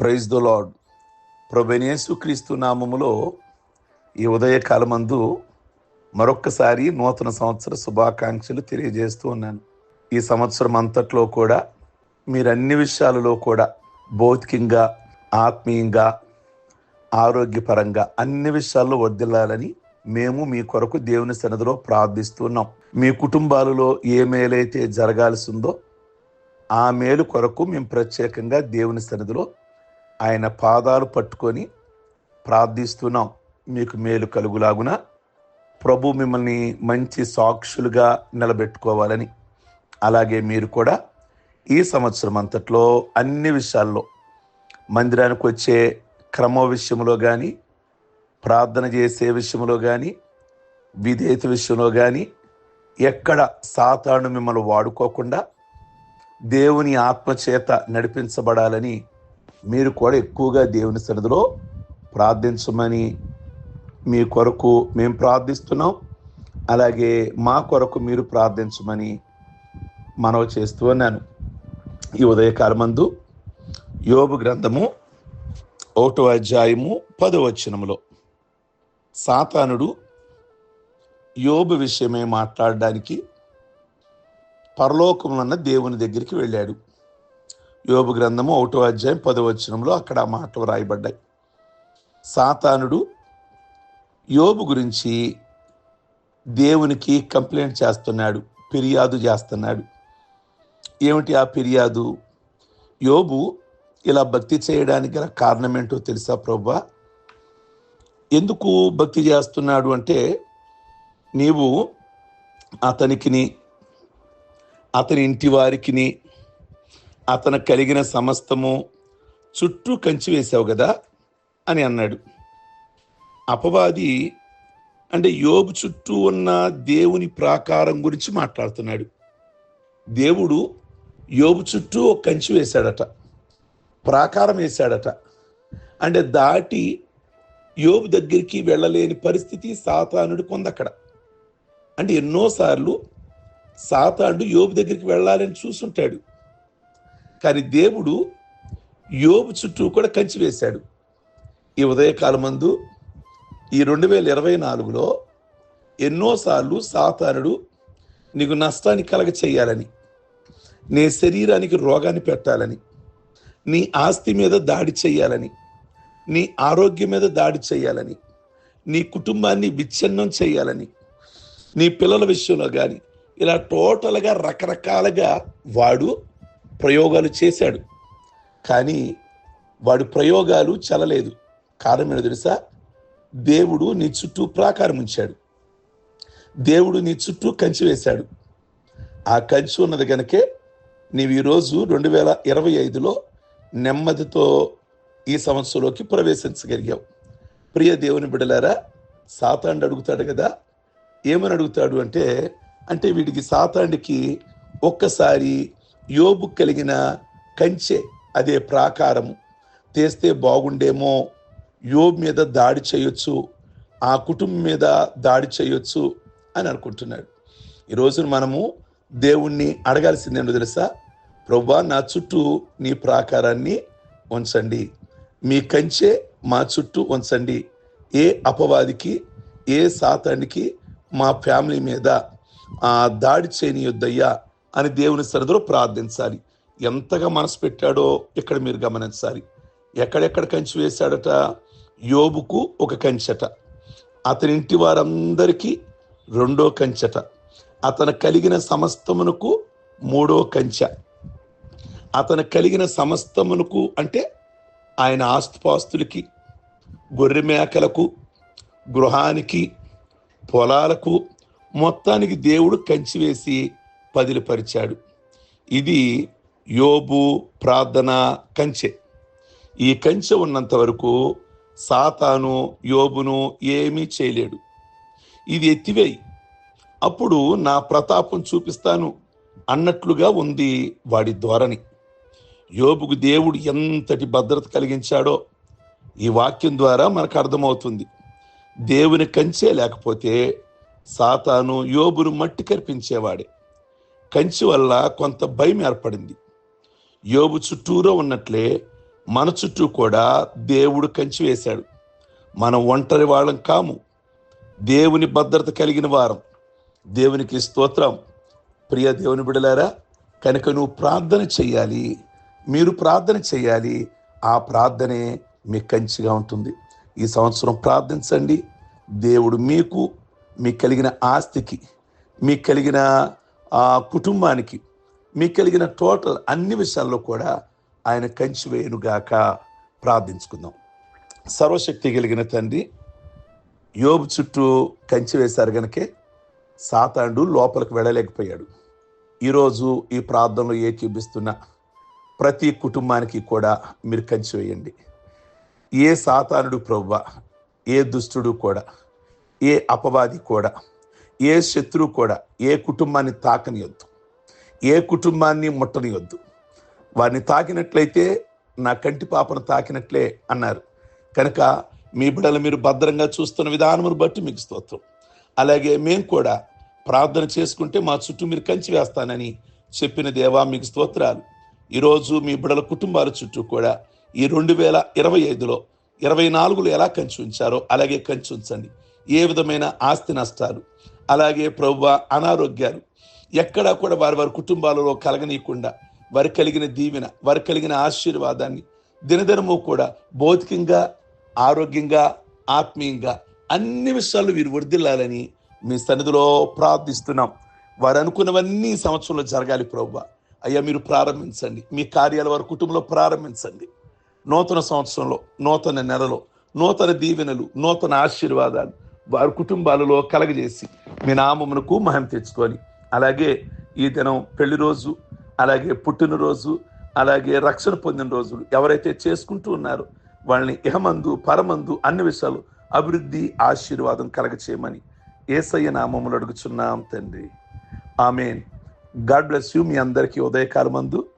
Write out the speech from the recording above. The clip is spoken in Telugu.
ప్రైజ్ ద లాడ్ ప్రభనేసు క్రీస్తు నామములో ఈ ఉదయకాలమందు మరొక్కసారి నూతన సంవత్సర శుభాకాంక్షలు తెలియజేస్తూ ఉన్నాను. ఈ సంవత్సరం అంతట్లో కూడా మీరు అన్ని విషయాలలో కూడా భౌతికంగా ఆత్మీయంగా ఆరోగ్యపరంగా అన్ని విషయాల్లో వర్దిల్లాలని మేము మీ కొరకు దేవుని సన్నిధిలో ప్రార్థిస్తున్నాం. మీ కుటుంబాలలో ఏ మేలైతే జరగాల్సిందో ఆ మేలు కొరకు మేము ప్రత్యేకంగా దేవుని సన్నిధిలో ఆయన పాదాలు పట్టుకొని ప్రార్థిస్తున్నాం. మీకు మేలు కలుగులాగున ప్రభు మిమ్మల్ని మంచి సాక్షులుగా నిలబెట్టుకోవాలని. అలాగే మీరు కూడా ఈ సంవత్సరం అంతట్లో అన్ని విషయాల్లో మందిరానికి వచ్చే క్రమ విషయంలో కానీ ప్రార్థన చేసే విషయంలో కానీ విధేయత విషయంలో కానీ ఎక్కడ సాతాను మిమ్మల్ని వాడుకోకుండా దేవుని ఆత్మచేత నడిపించబడాలని మీరు కూడా ఎక్కువగా దేవుని సన్నిధిలో ప్రార్థించమని మీ కొరకు మేము ప్రార్థిస్తున్నాం. అలాగే మా కొరకు మీరు ప్రార్థించమని మనవి చేస్తూ ఉన్నాను. ఈ ఉదయకాలమందు యోబు గ్రంథము ఒకటో అధ్యాయము పదో వచనములో సాతానుడు యోబు విషయమే మాట్లాడడానికి పరలోకమున్న దేవుని దగ్గరికి వెళ్ళాడు. యోబు గ్రంథము ఒకటో అధ్యాయం పదవచనంలో అక్కడ ఆ మాటలు రాయబడ్డాయి సాతానుడు యోబు గురించి దేవునికి కంప్లైంట్ చేస్తున్నాడు ఫిర్యాదు చేస్తున్నాడు. ఏమిటి ఆ ఫిర్యాదు? యోబు ఇలా భక్తి చేయడానికి గల కారణం ఏంటో తెలుసా ప్రభా? ఎందుకు భక్తి చేస్తున్నాడు అంటే నీవు అతనికిని అతని ఇంటి వారికిని అతను కలిగిన సమస్తము చుట్టూ కంచి వేశావు కదా? అని అన్నాడు. అపవాది అంటే యోగు చుట్టూ ఉన్న దేవుని ప్రాకారం గురించి మాట్లాడుతున్నాడు. దేవుడు యోగు చుట్టూ ఒక కంచి వేశాడట. ప్రాకారం వేశాడట. అంటే దాటి యోబు దగ్గరికి వెళ్ళలేని పరిస్థితి సాతానుడు కొందక్కడ. అంటే ఎన్నోసార్లు సాతానుడు యోబు దగ్గరికి వెళ్ళాలని చూసుంటాడు. కానీ దేవుడు యోబు చుట్టూ కూడా కంచి వేశాడు. ఈ ఉదయకాలమందు ఈ రెండు వేల ఇరవై నాలుగులో ఎన్నోసార్లు సాతానుడు నీకు నష్టాన్ని కలగ చేయాలని నీ శరీరానికి రోగాన్ని పెట్టాలని నీ ఆస్తి మీద దాడి చేయాలని నీ ఆరోగ్యం మీద దాడి చేయాలని నీ కుటుంబాన్ని విచ్ఛిన్నం చేయాలని నీ పిల్లల విషయంలో కానీ ఇలా టోటల్గా రకరకాలుగా వాడు ప్రయోగాలు చేశాడు. కానీ వాడు ప్రయోగాలు చలలేదు కారణం తెలుసా? దేవుడు నీ చుట్టూ ప్రాకారం ఉంచాడు. దేవుడు నీ చుట్టూ కంచి వేశాడు. ఆ కంచి ఉన్నది కనుకే నీవు ఈరోజు రెండు వేల ఇరవై ఐదులో నెమ్మదితో ఈ సంవత్సరంలోకి ప్రవేశించగలిగావు. ప్రియ దేవుని బిడలారా సాతాండు అడుగుతాడు కదా? ఏమని అడుగుతాడు అంటే అంటే వీడికి సాతాండికి ఒక్కసారి యోబు కలిగిన కంచె అదే ప్రాకారము. తీస్తే బాగుండేమో యోబు మీద దాడి చేయొచ్చు ఆ కుటుంబం మీద దాడి చేయొచ్చు అని అనుకుంటున్నాడు. ఈరోజు మనము దేవుణ్ణి అడగాల్సింది ఏంటో తెలుసా? ప్రభా నా చుట్టూ నీ ప్రాకారాన్ని ఉంచండి. మీ కంచె మా చుట్టూ ఉంచండి. ఏ అపవాదికి ఏ సాతానికి మా ఫ్యామిలీ మీద ఆ దాడి చేయనియొద్దయ్యా. అని దేవుని సరిధిలో ప్రార్థించాలి. ఎంతగా మనసు పెట్టాడో ఇక్కడ మీరు గమనించాలి. ఎక్కడెక్కడ కంచి వేశాడట? యోబుకు ఒక కంచెట. అతని ఇంటి వారందరికీ రెండో కంచెట. అతను కలిగిన సమస్తమునకు మూడో కంచె. అతను కలిగిన సమస్తమునకు అంటే ఆయన ఆస్తుపాస్తులకి గొర్రె మేకలకు గృహానికి పొలాలకు మొత్తానికి దేవుడు కంచి వేసి పదిలిపరిచాడు. ఇది యోబు ప్రార్థన కంచె. ఈ కంచె ఉన్నంత వరకు సాతాను యోబును ఏమీ చేయలేడు. ఇది ఎత్తివేయి. అప్పుడు నా ప్రతాపం చూపిస్తాను అన్నట్లుగా ఉంది వాడి ధోరణి యోబుకు దేవుడు ఎంతటి భద్రత కలిగించాడో ఈ వాక్యం ద్వారా మనకు అర్థమవుతుంది. దేవుని కంచే లేకపోతే సాతాను యోబును మట్టి కర్పించేవాడే. కంచి వల్ల కొంత భయం ఏర్పడింది. యోబు చుట్టూరా ఉన్నట్లే మన చుట్టూ కూడా దేవుడు కంచి వేశాడు. మనం ఒంటరి వాళ్ళం కాము. దేవుని భద్రత కలిగిన వారం. దేవునికి స్తోత్రం. ప్రియ దేవుని బిడలారా కనుక నువ్వు ప్రార్థన చెయ్యాలి. మీరు ప్రార్థన చేయాలి ఆ ప్రార్థనే మీ కంచిగా ఉంటుంది. ఈ సంవత్సరం ప్రార్థించండి. దేవుడు మీకు మీకు కలిగిన ఆస్తికి మీకు కలిగిన కుటుంబానికి మీకు కలిగిన టోటల్ అన్ని విషయాల్లో కూడా ఆయన కంచి వేయనుగాక ప్రార్థించుకుందాం. సర్వశక్తి కలిగిన తండ్రి యోబు చుట్టూ కంచి వేశారు గనకే సాతాండు లోపలికి వెళ్ళలేకపోయాడు. ఈరోజు ఈ ప్రార్థనలో ఏకీభిస్తున్న ప్రతి కుటుంబానికి కూడా మీరు కంచి వేయండి. ఏ సాతానుడు ప్రవ్వ ఏ దుష్టుడు కూడా ఏ అపవాది కూడా ఏ శత్రువు కూడా ఏ కుటుంబాన్ని తాకనియొద్దు. ఏ కుటుంబాన్ని ముట్టనియొద్దు. వారిని తాకినట్లయితే నా కంటి పాపను తాకినట్లే అన్నారు. కనుక మీ బిడ్డలు మీరు భద్రంగా చూస్తున్న విధానమును బట్టి మీకు స్తోత్రం. అలాగే మేము కూడా ప్రార్థన చేసుకుంటే మా చుట్టూ మీరు కంచి వేస్తానని చెప్పిన దేవా మీకు స్తోత్రాలు. ఈరోజు మీ బిడ్డల కుటుంబాల చుట్టూ కూడా ఈ రెండు వేల ఇరవై ఐదులో ఇరవై నాలుగులో ఎలా కంచి ఉంచారో అలాగే కంచి ఉంచండి. ఏ విధమైన ఆస్తి నష్టాలు అలాగే ప్రవ్వ అనారోగ్యాలు. ఎక్కడా కూడా వారి వారి కుటుంబాలలో కలగనీయకుండా వారు కలిగిన దీవెన వారు కలిగిన ఆశీర్వాదాన్ని దినదినము కూడా భౌతికంగా ఆరోగ్యంగా ఆత్మీయంగా అన్ని విషయాలు వీరు వర్దిల్లాలని మీ సన్నిధిలో ప్రార్థిస్తున్నాం. వారు అనుకున్నవన్నీ సంవత్సరంలో జరగాలి ప్రభు అయ్యా మీరు ప్రారంభించండి. మీ కార్యాలు వారి కుటుంబంలో ప్రారంభించండి. నూతన సంవత్సరంలో నూతన నెలలో నూతన దీవెనలు నూతన ఆశీర్వాదాలు వారి కుటుంబాలలో కలగజేసి మీ నామమునకు మహిమ తెచ్చుకొని అలాగే ఈ దినం పెళ్ళి రోజు అలాగే పుట్టినరోజు అలాగే రక్షణ పొందిన రోజులు ఎవరైతే చేసుకుంటూ ఉన్నారో వాళ్ళని ఇహమందు పరమందు అన్ని విషయాలు అభివృద్ధి ఆశీర్వాదం కలగచేయమని ఏసయ్య నామములు అడుగుచున్నాం తండ్రి. ఆమెన్. గాడ్ బ్లెస్ యూ మీ అందరికీ ఉదయకాలమందు. మందు